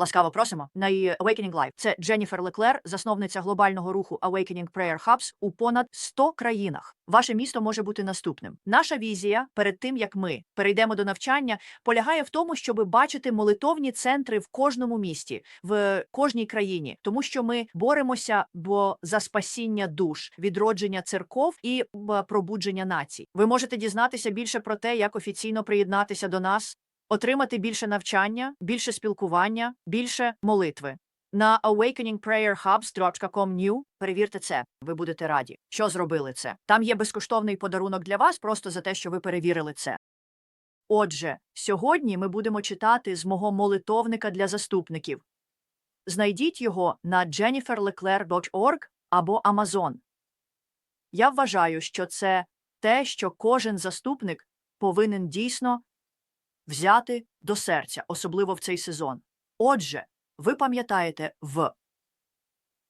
Ласкаво просимо на її Awakening Live. Це Дженніфер Леклер, засновниця глобального руху Awakening Prayer Hubs у понад 100 країнах. Ваше місто може бути наступним. Наша візія перед тим як ми перейдемо до навчання, полягає в тому, щоб бачити молитовні центри в кожному місті, в кожній країні, тому що ми боремося бо за спасіння душ, відродження церков і пробудження націй. Ви можете дізнатися більше про те, як офіційно приєднатися до нас отримати більше навчання, більше спілкування, більше молитви. На awakeningprayerhubs.com.new перевірте це. Ви будете раді, що зробили це. Там є безкоштовний подарунок для вас просто за те, що ви перевірили це. Отже, сьогодні ми будемо читати з мого молитовника для заступників. Знайдіть його на jenniferleclaire.org або Amazon. Я вважаю, що це те, що кожен заступник повинен дійсно взяти до серця, особливо в цей сезон. Отже, ви пам'ятаєте в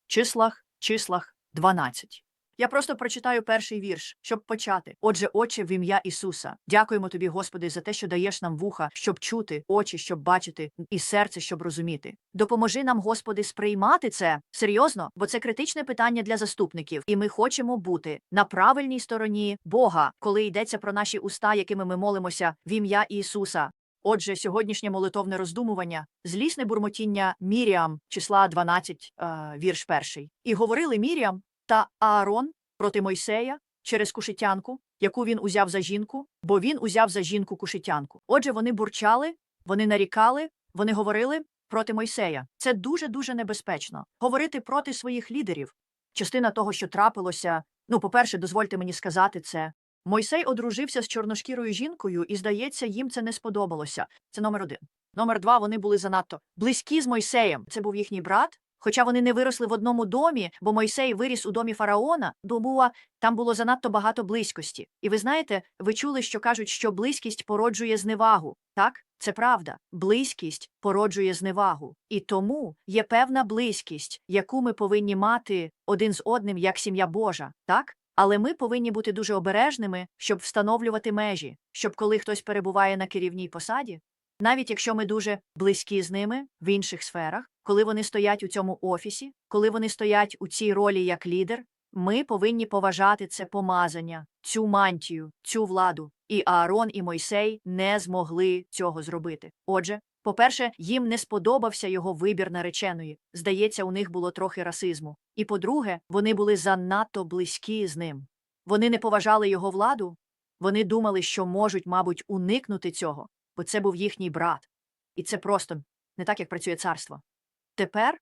числах, числах 12. Я просто прочитаю перший вірш, щоб почати. Отже, Отче, в ім'я Ісуса, дякуємо тобі, Господи, за те, що даєш нам вуха, щоб чути, очі, щоб бачити, і серце, щоб розуміти. Допоможи нам, Господи, сприймати це серйозно, бо це критичне питання для заступників, і ми хочемо бути на правильній стороні Бога, коли йдеться про наші уста, якими ми молимося в ім'я Ісуса. Отже, сьогоднішнє молитовне роздумування, злісне бурмотіння Міріам, числа 12, е, вірш перший. І говорили Міріам та Аарон проти Мойсея через кушетянку, яку він узяв за жінку, бо він узяв за жінку кушетянку. Отже, вони бурчали, вони нарікали, вони говорили проти Мойсея. Це дуже дуже небезпечно. Говорити проти своїх лідерів. Частина того, що трапилося. Ну, по-перше, дозвольте мені сказати це. Мойсей одружився з чорношкірою жінкою, і, здається, їм це не сподобалося. Це номер один. Номер два вони були занадто близькі з Мойсеєм. Це був їхній брат. Хоча вони не виросли в одному домі, бо Мойсей виріс у домі фараона, до була там було занадто багато близькості. І ви знаєте, ви чули, що кажуть, що близькість породжує зневагу. Так, це правда. Близькість породжує зневагу. І тому є певна близькість, яку ми повинні мати один з одним як сім'я Божа, так? Але ми повинні бути дуже обережними, щоб встановлювати межі, щоб коли хтось перебуває на керівній посаді, навіть якщо ми дуже близькі з ними в інших сферах, коли вони стоять у цьому офісі, коли вони стоять у цій ролі як лідер, ми повинні поважати це помазання, цю мантію, цю владу. І Аарон і Мойсей не змогли цього зробити. Отже, по-перше, їм не сподобався його вибір нареченої. Здається, у них було трохи расизму. І по-друге, вони були занадто близькі з ним. Вони не поважали його владу. Вони думали, що можуть, мабуть, уникнути цього, бо це був їхній брат. І це просто не так, як працює царство. Тепер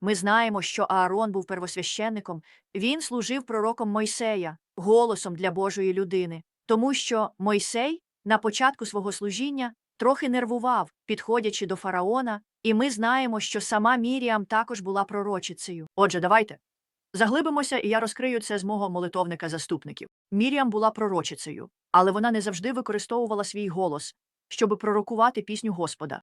ми знаємо, що Аарон був первосвященником, він служив пророком Мойсея, голосом для Божої людини, тому що Мойсей на початку свого служіння трохи нервував, підходячи до фараона, і ми знаємо, що сама Міріам також була пророчицею. Отже, давайте заглибимося, і я розкрию це з мого молитовника заступників. Міріам була пророчицею, але вона не завжди використовувала свій голос, щоб пророкувати пісню Господа.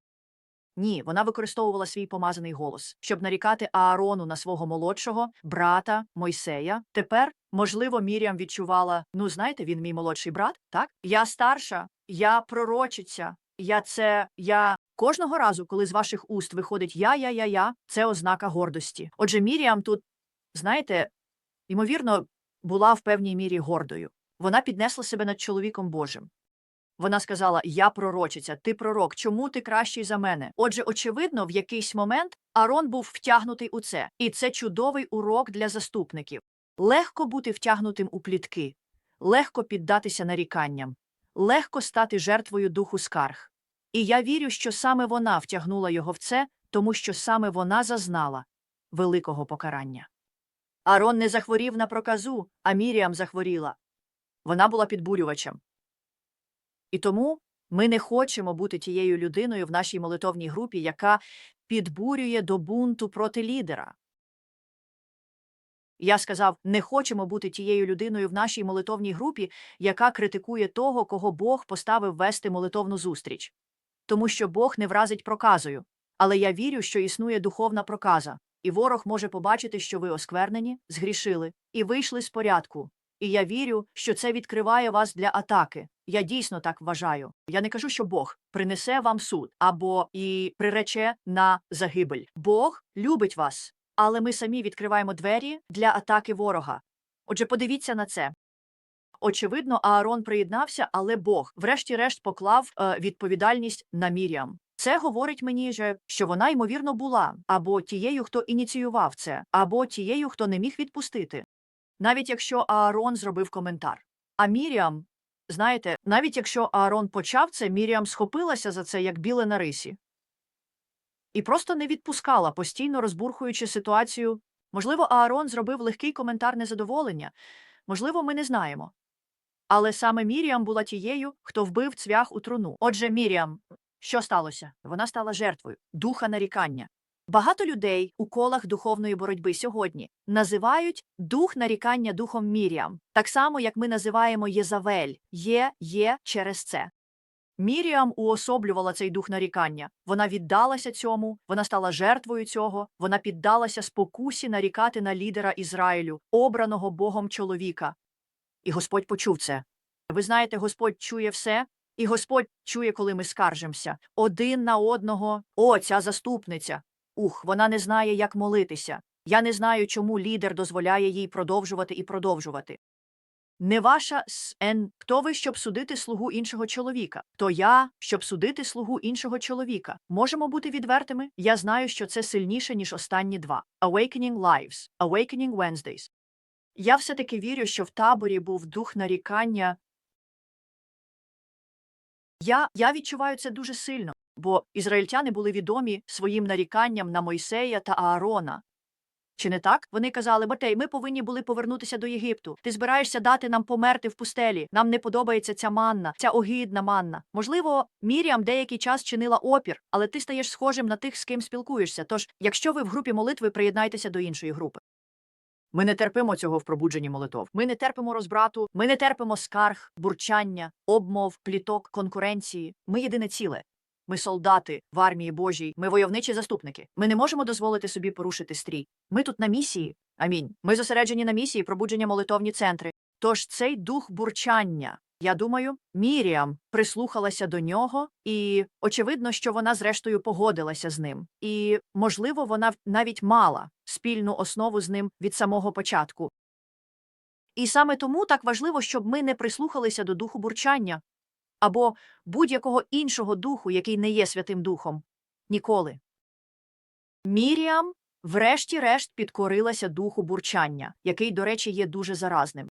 Ні, вона використовувала свій помазаний голос, щоб нарікати Аарону на свого молодшого брата Мойсея. Тепер, можливо, Міріам відчувала: ну, знаєте, він мій молодший брат, так? Я старша, я пророчиця, я це, я. Кожного разу, коли з ваших уст виходить я, я, я, я, це ознака гордості. Отже, Міріам тут, знаєте, ймовірно, була в певній мірі гордою. Вона піднесла себе над чоловіком Божим. Вона сказала: Я пророчиця, ти пророк, чому ти кращий за мене? Отже, очевидно, в якийсь момент Арон був втягнутий у це, і це чудовий урок для заступників. Легко бути втягнутим у плітки, легко піддатися наріканням, легко стати жертвою духу скарг. І я вірю, що саме вона втягнула його в це, тому що саме вона зазнала великого покарання. Арон не захворів на проказу, а Міріам захворіла. Вона була підбурювачем. І тому ми не хочемо бути тією людиною в нашій молитовній групі, яка підбурює до бунту проти лідера. Я сказав, не хочемо бути тією людиною в нашій молитовній групі, яка критикує того, кого Бог поставив вести молитовну зустріч. Тому що Бог не вразить проказою. Але я вірю, що існує духовна проказа, і ворог може побачити, що ви осквернені, згрішили, і вийшли з порядку, і я вірю, що це відкриває вас для атаки. Я дійсно так вважаю. Я не кажу, що Бог принесе вам суд або і прирече на загибель. Бог любить вас, але ми самі відкриваємо двері для атаки ворога. Отже, подивіться на це. Очевидно, Аарон приєднався, але Бог, врешті-решт, поклав е, відповідальність на Міріам. Це говорить мені, що вона ймовірно була або тією, хто ініціював це, або тією, хто не міг відпустити. Навіть якщо Аарон зробив коментар. А Міріам, знаєте, навіть якщо Аарон почав це, Міріам схопилася за це як біле на рисі. І просто не відпускала, постійно розбурхуючи ситуацію. Можливо, Аарон зробив легкий коментар незадоволення. Можливо, ми не знаємо. Але саме Міріам була тією, хто вбив цвях у труну. Отже, Міріам, що сталося? Вона стала жертвою духа нарікання. Багато людей у колах духовної боротьби сьогодні називають дух нарікання духом Міріам, так само, як ми називаємо Єзавель, є, є через це. Міріам уособлювала цей дух нарікання. Вона віддалася цьому, вона стала жертвою цього, вона піддалася спокусі нарікати на лідера Ізраїлю, обраного Богом чоловіка. І Господь почув це. Ви знаєте, Господь чує все, і Господь чує, коли ми скаржимося. Один на одного. О, ця заступниця. Ух, вона не знає, як молитися. Я не знаю, чому лідер дозволяє їй продовжувати і продовжувати. Не ваша СН. Хто ви, щоб судити слугу іншого чоловіка? То я, щоб судити слугу іншого чоловіка. Можемо бути відвертими? Я знаю, що це сильніше, ніж останні два. Awakening Lives, Awakening Wednesdays. Я все-таки вірю, що в таборі був дух нарікання. Я, я відчуваю це дуже сильно, бо ізраїльтяни були відомі своїм наріканням на Мойсея та Аарона. Чи не так? Вони казали, Матей, ми повинні були повернутися до Єгипту. Ти збираєшся дати нам померти в пустелі. Нам не подобається ця манна, ця огидна манна. Можливо, Міріам деякий час чинила опір, але ти стаєш схожим на тих, з ким спілкуєшся. Тож, якщо ви в групі молитви, приєднайтеся до іншої групи. Ми не терпимо цього в пробудженні молитов. Ми не терпимо розбрату, ми не терпимо скарг, бурчання, обмов, пліток, конкуренції. Ми єдине ціле. Ми солдати в армії Божій, ми войовничі заступники. Ми не можемо дозволити собі порушити стрій. Ми тут на місії. Амінь. Ми зосереджені на місії пробудження молитовні центри. Тож цей дух бурчання, я думаю, Міріам прислухалася до нього, і очевидно, що вона зрештою погодилася з ним. І, можливо, вона навіть мала спільну основу з ним від самого початку. І саме тому так важливо, щоб ми не прислухалися до духу бурчання або будь-якого іншого духу, який не є Святим Духом. Ніколи. Міріам, врешті-решт, підкорилася духу бурчання, який, до речі, є дуже заразним.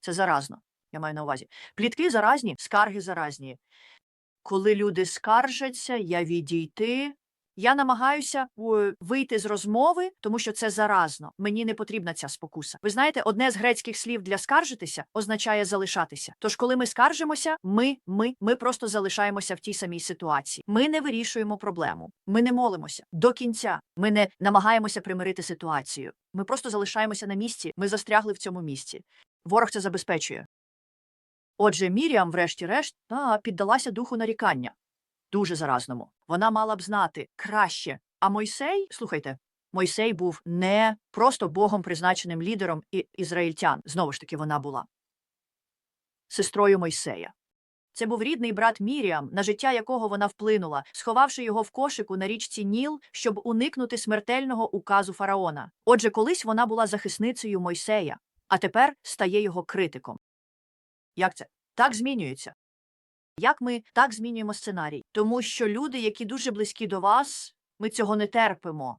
Це заразно, я маю на увазі. Плітки заразні, скарги заразні. Коли люди скаржаться, я відійти. Я намагаюся вийти з розмови, тому що це заразно. Мені не потрібна ця спокуса. Ви знаєте, одне з грецьких слів для скаржитися означає залишатися. Тож, коли ми скаржимося, ми, ми, ми просто залишаємося в тій самій ситуації. Ми не вирішуємо проблему. Ми не молимося до кінця. Ми не намагаємося примирити ситуацію. Ми просто залишаємося на місці. Ми застрягли в цьому місці. Ворог це забезпечує. Отже, Міріам, врешті-решт, піддалася духу нарікання. Дуже заразному. Вона мала б знати краще. А Мойсей, слухайте, Мойсей був не просто Богом призначеним лідером і ізраїльтян. Знову ж таки, вона була сестрою Мойсея. Це був рідний брат Міріам, на життя якого вона вплинула, сховавши його в кошику на річці Ніл, щоб уникнути смертельного указу фараона. Отже, колись вона була захисницею Мойсея, а тепер стає його критиком. Як це? Так змінюється. Як ми так змінюємо сценарій? Тому що люди, які дуже близькі до вас, ми цього не терпимо.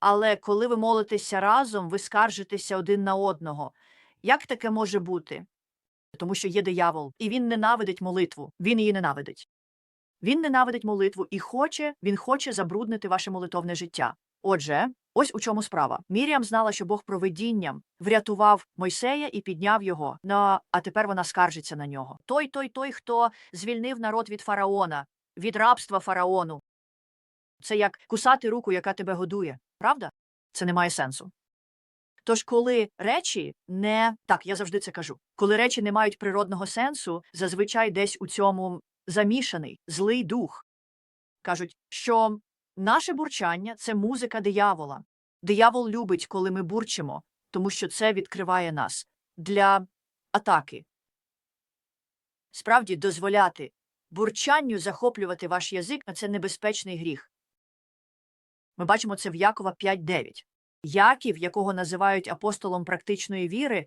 Але коли ви молитеся разом, ви скаржитеся один на одного. Як таке може бути? Тому що є диявол, і він ненавидить молитву. Він її ненавидить. Він ненавидить молитву і хоче, він хоче забруднити ваше молитовне життя. Отже, ось у чому справа. Міріам знала, що Бог провидінням врятував Мойсея і підняв його. Ну, а тепер вона скаржиться на нього. Той, той, той, хто звільнив народ від фараона, від рабства фараону. Це як кусати руку, яка тебе годує. Правда? Це не має сенсу. Тож, коли речі не так, я завжди це кажу. Коли речі не мають природного сенсу, зазвичай десь у цьому замішаний злий дух. Кажуть, що наше бурчання це музика диявола. Диявол любить, коли ми бурчимо, тому що це відкриває нас для атаки. Справді, дозволяти бурчанню захоплювати ваш язик – це небезпечний гріх. Ми бачимо це в Якова 5.9. Яків, якого називають апостолом практичної віри,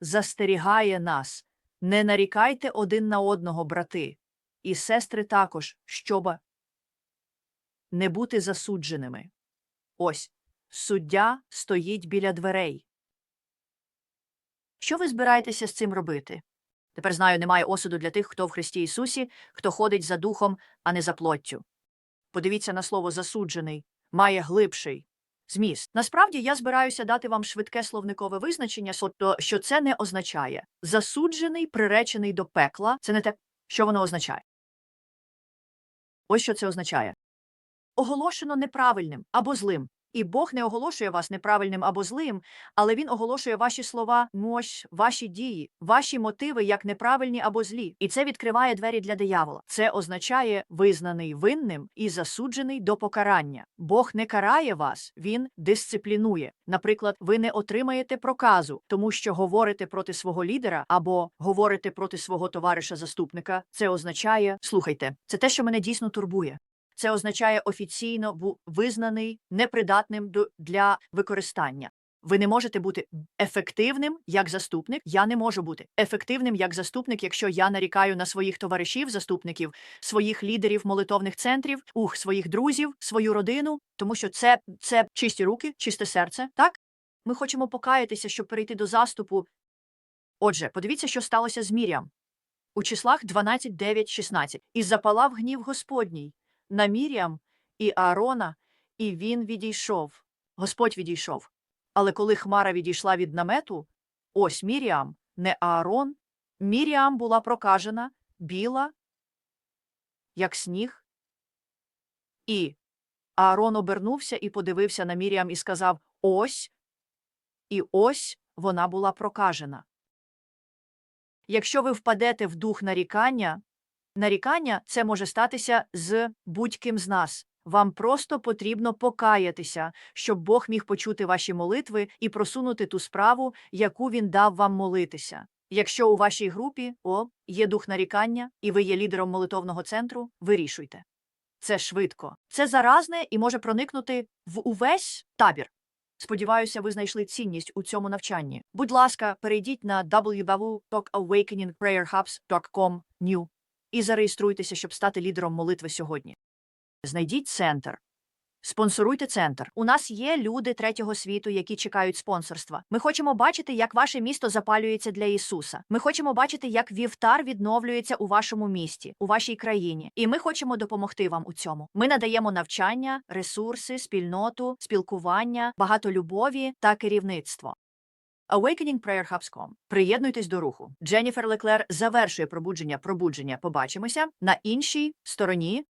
застерігає нас. Не нарікайте один на одного, брати, і сестри також, щоб не бути засудженими. Ось, суддя стоїть біля дверей. Що ви збираєтеся з цим робити? Тепер знаю, немає осуду для тих, хто в Христі Ісусі, хто ходить за духом, а не за плоттю. Подивіться на слово засуджений, має глибший зміст. Насправді я збираюся дати вам швидке словникове визначення, що це не означає. Засуджений, приречений до пекла це не те, що воно означає. Ось що це означає. Оголошено неправильним або злим. І Бог не оголошує вас неправильним або злим, але він оголошує ваші слова, мощ, ваші дії, ваші мотиви як неправильні або злі. І це відкриває двері для диявола. Це означає визнаний винним і засуджений до покарання. Бог не карає вас, він дисциплінує. Наприклад, ви не отримаєте проказу, тому що говорите проти свого лідера або говорите проти свого товариша заступника. Це означає, слухайте, це те, що мене дійсно турбує. Це означає офіційно бу- визнаний непридатним для використання. Ви не можете бути ефективним як заступник. Я не можу бути ефективним як заступник, якщо я нарікаю на своїх товаришів, заступників, своїх лідерів молитовних центрів, ух, своїх друзів, свою родину, тому що це, це чисті руки, чисте серце. Так ми хочемо покаятися, щоб перейти до заступу. Отже, подивіться, що сталося з Мір'ям. У числах 12, 9, 16. І запалав гнів Господній на Мір'ям і Аарона, і він відійшов. Господь відійшов. Але коли Хмара відійшла від намету, ось Міріам, не Аарон, Міріам була прокажена, біла, як сніг. І Аарон обернувся і подивився на Міріам і сказав: Ось, і ось вона була прокажена. Якщо ви впадете в дух нарікання, нарікання це може статися з будь-ким з нас. Вам просто потрібно покаятися, щоб Бог міг почути ваші молитви і просунути ту справу, яку він дав вам молитися. Якщо у вашій групі о, є дух нарікання, і ви є лідером молитовного центру, вирішуйте. Це швидко. Це заразне і може проникнути в увесь табір. Сподіваюся, ви знайшли цінність у цьому навчанні. Будь ласка, перейдіть на www.awakeningprayerhubs.com new і зареєструйтеся, щоб стати лідером молитви сьогодні. Знайдіть центр. Спонсоруйте центр. У нас є люди третього світу, які чекають спонсорства. Ми хочемо бачити, як ваше місто запалюється для Ісуса. Ми хочемо бачити, як вівтар відновлюється у вашому місті, у вашій країні. І ми хочемо допомогти вам у цьому. Ми надаємо навчання, ресурси, спільноту, спілкування, багато любові та керівництво. AwakeningPrayerHubs.com. Приєднуйтесь до руху. Дженніфер Леклер завершує пробудження. Пробудження. Побачимося на іншій стороні